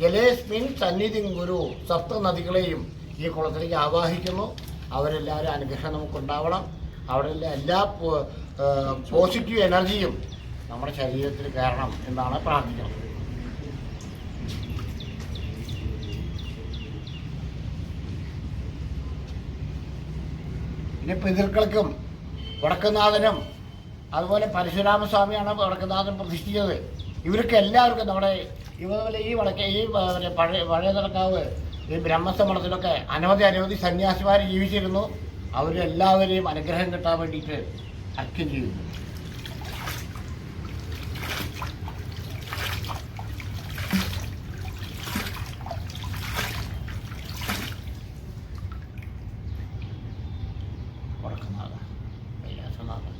ജലേസ്മിൻ സന്നിധി ഗുരു സപ്ത നദികളെയും ഈ കുളത്തിലേക്ക് ആവാഹിക്കുന്നു. അവരെല്ലാവരും അനുഗ്രഹം നമുക്കുണ്ടാവണം. അവിടെ എല്ലാ പോസിറ്റീവ് എനർജിയും നമ്മുടെ ശരീരത്തിൽ കയറണം എന്നാണ് പ്രാർത്ഥിക്കുന്നത് പിന്നെ പിതൃക്കൾക്കും വടക്കുന്നാഥനും അതുപോലെ പരശുരാമസ്വാമിയാണ് വടക്കുന്നാഥൻ പ്രതിഷ്ഠിച്ചത്. ഇവർക്ക് എല്ലാവർക്കും നമ്മുടെ ഇതുപോലെ ഈ വടക്കേ ഈ പഴയ പഴയ നടക്കാവ് ഈ ബ്രഹ്മസമണത്തിലൊക്കെ അനവധി അനവധി സന്യാസിമാർ ജീവിച്ചിരുന്നു. അവരെല്ലാവരെയും അനുഗ്രഹം കിട്ടാൻ വേണ്ടിയിട്ട് അർക്കം ചെയ്യുന്നു. കൊടുക്കുന്നത് വിലാസനാഥൻ